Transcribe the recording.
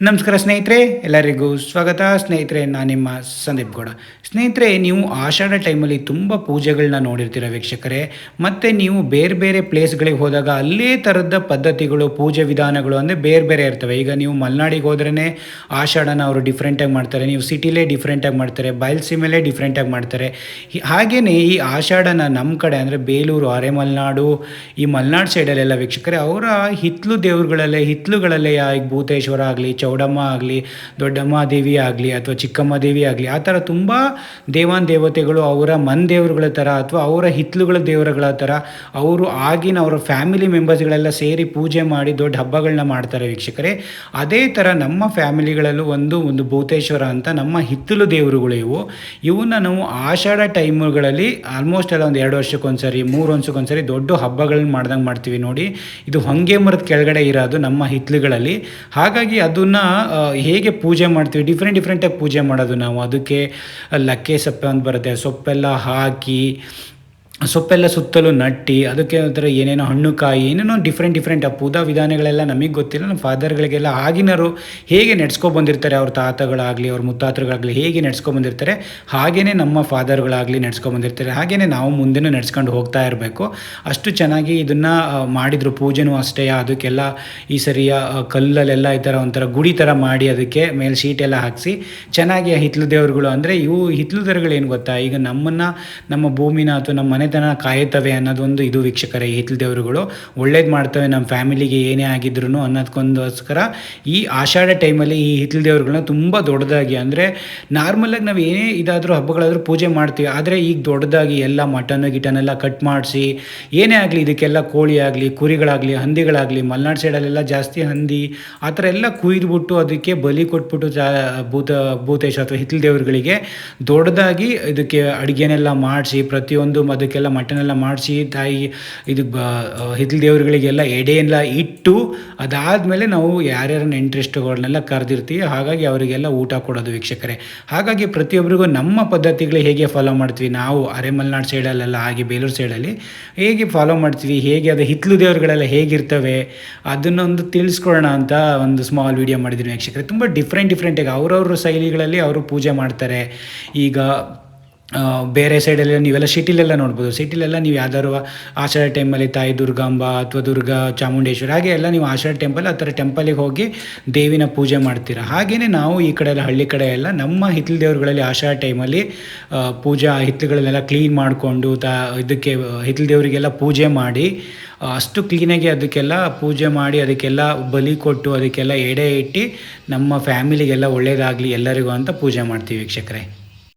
ನಮಸ್ಕಾರ ಸ್ನೇಹಿತರೆ, ಎಲ್ಲರಿಗೂ ಸ್ವಾಗತ. ಸ್ನೇಹಿತರೆ, ನಾನು ನಿಮ್ಮ ಸಂದೀಪ್ ಗೌಡ. ಸ್ನೇಹಿತರೆ, ನೀವು ಆಷಾಢ ಟೈಮಲ್ಲಿ ತುಂಬ ಪೂಜೆಗಳನ್ನ ನೋಡಿರ್ತೀರ ವೀಕ್ಷಕರೇ. ಮತ್ತು ನೀವು ಬೇರೆ ಬೇರೆ ಪ್ಲೇಸ್ಗಳಿಗೆ ಹೋದಾಗ ಅಲ್ಲೇ ಥರದ ಪದ್ಧತಿಗಳು, ಪೂಜೆ ವಿಧಾನಗಳು ಅಂದರೆ ಬೇರೆ ಬೇರೆ ಇರ್ತವೆ. ಈಗ ನೀವು ಮಲೆನಾಡಿಗೆ ಹೋದ್ರೇ ಆಷಾಢನ ಅವರು ಡಿಫ್ರೆಂಟಾಗಿ ಮಾಡ್ತಾರೆ. ನೀವು ಸಿಟಿಲೇ ಡಿಫ್ರೆಂಟಾಗಿ ಮಾಡ್ತಾರೆ. ಬಯಲ್ಸೀಮೆಲೇ ಡಿಫ್ರೆಂಟಾಗಿ ಮಾಡ್ತಾರೆ. ಹಾಗೆಯೇ ಈ ಆಷಾಢನ ನಮ್ಮ ಕಡೆ ಅಂದರೆ ಬೇಲೂರು ಅರೆ ಮಲೆನಾಡು ಈ ಮಲೆನಾಡು ಸೈಡಲ್ಲೆಲ್ಲ ವೀಕ್ಷಕರೇ, ಅವರ ಹಿತ್ಲು ದೇವ್ರುಗಳಲ್ಲೇ, ಹಿತ್ಲುಗಳಲ್ಲೇ ಭೂತೇಶ್ವರ ಆಗಲಿ ಚೌಡಮ್ಮ ಆಗಲಿ, ದೊಡ್ಡಮ್ಮ ದೇವಿ ಆಗಲಿ ಅಥವಾ ಚಿಕ್ಕಮ್ಮ ದೇವಿ ಆಗಲಿ, ಆ ಥರ ತುಂಬ ದೇವಾನ್ ದೇವತೆಗಳು ಅವರ ಮನ್ ದೇವರುಗಳ ಥರ ಅಥವಾ ಅವರ ಹಿತ್ಲುಗಳ ದೇವರುಗಳ ಥರ ಅವರು ಆಗಿನ ಅವರ ಫ್ಯಾಮಿಲಿ ಮೆಂಬರ್ಸ್ಗಳೆಲ್ಲ ಸೇರಿ ಪೂಜೆ ಮಾಡಿ ದೊಡ್ಡ ಹಬ್ಬಗಳನ್ನ ಮಾಡ್ತಾರೆ ವೀಕ್ಷಕರೇ. ಅದೇ ಥರ ನಮ್ಮ ಫ್ಯಾಮಿಲಿಗಳಲ್ಲೂ ಒಂದು ಒಂದು ಭೂತೇಶ್ವರ ಅಂತ ನಮ್ಮ ಹಿತ್ತಲು ದೇವರುಗಳು ಇವು. ಇವನ್ನ ನಾವು ಆಷಾಢ ಟೈಮ್ಗಳಲ್ಲಿ ಆಲ್ಮೋಸ್ಟ್ ಎಲ್ಲ ಒಂದು ಎರಡು ವರ್ಷಕ್ಕೊಂದ್ಸರಿ, ಮೂರು ವರ್ಷಕ್ಕೊಂದ್ಸರಿ ದೊಡ್ಡ ಹಬ್ಬಗಳನ್ನ ಮಾಡ್ದಂಗೆ ಮಾಡ್ತೀವಿ ನೋಡಿ. ಇದು ಹೊಂಗೆ ಮರದ ಕೆಳಗಡೆ ಇರೋದು ನಮ್ಮ ಹಿತ್ಲುಗಳಲ್ಲಿ. ಹಾಗಾಗಿ ಅದನ್ನು ಹೇಗೆ ಪೂಜೆ ಮಾಡ್ತೀವಿ? ಡಿಫ್ರೆಂಟ್ ಡಿಫ್ರೆಂಟಾಗಿ ಪೂಜೆ ಮಾಡೋದು ನಾವು. ಅದಕ್ಕೆ ಲಕ್ಕೆ ಸೊಪ್ಪೆ ಅಂತ ಬರುತ್ತೆ. ಸೊಪ್ಪೆಲ್ಲ ಹಾಕಿ ಸೊಪ್ಪೆಲ್ಲ ಸುತ್ತಲೂ ನಟ್ಟಿ, ಅದಕ್ಕೆ ಒಂಥರ ಏನೇನೋ ಹಣ್ಣು ಕಾಯಿ ಏನೇನೋ ಡಿಫ್ರೆಂಟ್ ಡಿಫ್ರೆಂಟ್ ಆ ಪೂಜಾ ವಿಧಾನಗಳೆಲ್ಲ ನಮಗೆ ಗೊತ್ತಿಲ್ಲ. ನಮ್ಮ ಫಾದರ್ಗಳಿಗೆಲ್ಲ ಆಗಿನರು ಹೇಗೆ ನೆಡ್ಸ್ಕೊ ಬಂದಿರ್ತಾರೆ, ಅವ್ರ ತಾತಗಳಾಗಲಿ, ಅವ್ರ ಮುತ್ತಾತರುಗಳಾಗಲಿ ಹೇಗೆ ನಡ್ಸ್ಕೊಬಂದಿರ್ತಾರೆ ಹಾಗೇ ನಮ್ಮ ಫಾದರ್ಗಳಾಗಲಿ ನಡ್ಸ್ಕೊ ಬಂದಿರ್ತಾರೆ ಹಾಗೇ ನಾವು ಮುಂದೆನೂ ನಡ್ಸ್ಕೊಂಡು ಹೋಗ್ತಾ ಇರಬೇಕು. ಅಷ್ಟು ಚೆನ್ನಾಗಿ ಇದನ್ನು ಮಾಡಿದರು. ಪೂಜೆನೂ ಅಷ್ಟೇ, ಅದಕ್ಕೆಲ್ಲ ಈ ಸರಿಯ ಕಲ್ಲಲ್ಲೆಲ್ಲ ಈ ಥರ ಒಂಥರ ಗುಡಿ ಥರ ಮಾಡಿ ಅದಕ್ಕೆ ಮೇಲೆ ಶೀಟ್ ಎಲ್ಲ ಹಾಕಿಸಿ, ಚೆನ್ನಾಗಿ ಹಿತ್ಲು ದೇವರುಗಳು ಅಂದರೆ ಇವು ಹಿತ್ಲು ದೇವರುಗಳು ಏನು ಗೊತ್ತಾ? ಈಗ ನಮ್ಮನ್ನು, ನಮ್ಮ ಭೂಮಿನ ಅಥವಾ ನಮ್ಮ ಮನೆತನ ಕಾಯುತ್ತವೆ ಅನ್ನೋದೊಂದು ಇದು ವೀಕ್ಷಕರೇ, ಹಿತ್ಲು ದೇವರುಗಳು. ಒಳ್ಳೇದು ಮಾಡ್ತವೆ ನಮ್ಮ ಫ್ಯಾಮಿಲಿಗೆ ಏನೇ ಆಗಿದ್ರು ಅನ್ನೋದಕ್ಕೊಂದೋಸ್ಕರ ಈ ಆಷಾಢ ಟೈಮಲ್ಲಿ ಈ ಹಿತ್ಲ ದೇವರುಗಳನ್ನ ತುಂಬ ದೊಡ್ಡದಾಗಿ ಅಂದರೆ ನಾರ್ಮಲಾಗಿ ನಾವು ಏನೇ ಇದಾದರೂ ಹಬ್ಬಗಳಾದರೂ ಪೂಜೆ ಮಾಡ್ತೀವಿ. ಆದರೆ ಈಗ ದೊಡ್ಡದಾಗಿ ಎಲ್ಲ ಮಟನ್ ಗಿಟನ್ ಎಲ್ಲ ಕಟ್ ಮಾಡಿಸಿ, ಏನೇ ಆಗಲಿ ಇದಕ್ಕೆಲ್ಲ ಕೋಳಿ ಆಗಲಿ, ಕುರಿಗಳಾಗಲಿ, ಹಂದಿಗಳಾಗಲಿ, ಮಲೆನಾಡು ಸೈಡಲ್ಲೆಲ್ಲ ಜಾಸ್ತಿ ಹಂದಿ, ಆ ಥರ ಎಲ್ಲ ಕುಯ್ದುಬಿಟ್ಟು ಅದಕ್ಕೆ ಬಲಿ ಕೊಟ್ಬಿಟ್ಟು ಜಾ ಭೂತ, ಭೂತೇಶ ಅಥವಾ ಹಿತ್ಲ ದೇವರುಗಳಿಗೆ ದೊಡ್ಡದಾಗಿ ಇದಕ್ಕೆ ಅಡುಗೆನೆಲ್ಲ ಮಾಡಿಸಿ ಪ್ರತಿಯೊಂದು ಅದಕ್ಕೆಲ್ಲ ಮಟನ್ ಎಲ್ಲ ಮಾಡಿಸಿ, ತಾಯಿ ಇದು ಬ ಹಿತ್ಲು ದೇವರುಗಳಿಗೆಲ್ಲ ಎಡೆಯೆಲ್ಲ ಇಟ್ಟು ಅದಾದಮೇಲೆ ನಾವು ಯಾರ್ಯಾರ ನೆಂಟ್ರಿಸ್ಟುಗಳನ್ನೆಲ್ಲ ಕರೆದಿರ್ತೀವಿ, ಹಾಗಾಗಿ ಅವರಿಗೆಲ್ಲ ಊಟ ಕೊಡೋದು ವೀಕ್ಷಕರೇ. ಹಾಗಾಗಿ ಪ್ರತಿಯೊಬ್ಬರಿಗೂ ನಮ್ಮ ಪದ್ಧತಿಗಳು ಹೇಗೆ ಫಾಲೋ ಮಾಡ್ತೀವಿ, ನಾವು ಅರೆ ಮಲೆನಾಡು ಸೈಡಲ್ಲೆಲ್ಲ ಹಾಗೆ ಬೇಲೂರು ಸೈಡಲ್ಲಿ ಹೇಗೆ ಫಾಲೋ ಮಾಡ್ತೀವಿ, ಹೇಗೆ ಅದು ಹಿತ್ಲು ದೇವರುಗಳೆಲ್ಲ ಹೇಗಿರ್ತವೆ, ಅದನ್ನೊಂದು ತಿಳಿಸ್ಕೊಳ್ಳೋಣ ಅಂತ ಒಂದು ಸ್ಮಾಲ್ ವಿಡಿಯೋ ಮಾಡಿದ್ದೀನಿ ವೀಕ್ಷಕರೇ. ತುಂಬ ಡಿಫ್ರೆಂಟ್ ಡಿಫ್ರೆಂಟಾಗಿ ಅವರವ್ರ ಶೈಲಿಗಳಲ್ಲಿ ಅವರು ಪೂಜೆ ಮಾಡ್ತಾರೆ. ಈಗ ಬೇರೆ ಸೈಡಲ್ಲಿ ನೀವೆಲ್ಲ ಸಿಟಿಲೆಲ್ಲ ನೋಡ್ಬೋದು. ಸಿಟಿಲೆಲ್ಲ ನೀವು ಯಾವ್ದಾದ್ರು ಆಷಾಢ ಟೈಮಲ್ಲಿ ತಾಯಿ ದುರ್ಗಾಂಬ ಅಥವಾ ದುರ್ಗಾ ಚಾಮುಂಡೇಶ್ವರಿ ಹಾಗೆ ಎಲ್ಲ ನೀವು ಆಷಾಢ ಟೆಂಪಲ್ ಆ ಥರ ಟೆಂಪಲಿಗೆ ಹೋಗಿ ದೇವಿನ ಪೂಜೆ ಮಾಡ್ತೀರ? ಹಾಗೆಯೇ ನಾವು ಈ ಕಡೆ ಎಲ್ಲ ಹಳ್ಳಿ ಕಡೆ ಎಲ್ಲ ನಮ್ಮ ಹಿತ್ತಲು ದೇವರುಗಳಲ್ಲಿ ಆಷಾಢ ಟೈಮಲ್ಲಿ ಪೂಜಾ ಹಿತ್ಲುಗಳನ್ನೆಲ್ಲ ಕ್ಲೀನ್ ಮಾಡಿಕೊಂಡು ತಾ, ಇದಕ್ಕೆ, ಹಿತ್ಲು ದೇವರಿಗೆಲ್ಲ ಪೂಜೆ ಮಾಡಿ, ಅಷ್ಟು ಕ್ಲೀನಾಗಿ ಅದಕ್ಕೆಲ್ಲ ಪೂಜೆ ಮಾಡಿ, ಅದಕ್ಕೆಲ್ಲ ಬಲಿ ಕೊಟ್ಟು ಅದಕ್ಕೆಲ್ಲ ಎಡೆ ಇಟ್ಟು ನಮ್ಮ ಫ್ಯಾಮಿಲಿಗೆಲ್ಲ ಒಳ್ಳೆಯದಾಗಲಿ ಎಲ್ಲರಿಗೂ ಅಂತ ಪೂಜೆ ಮಾಡ್ತೀವಿ ವೀಕ್ಷಕರೇ.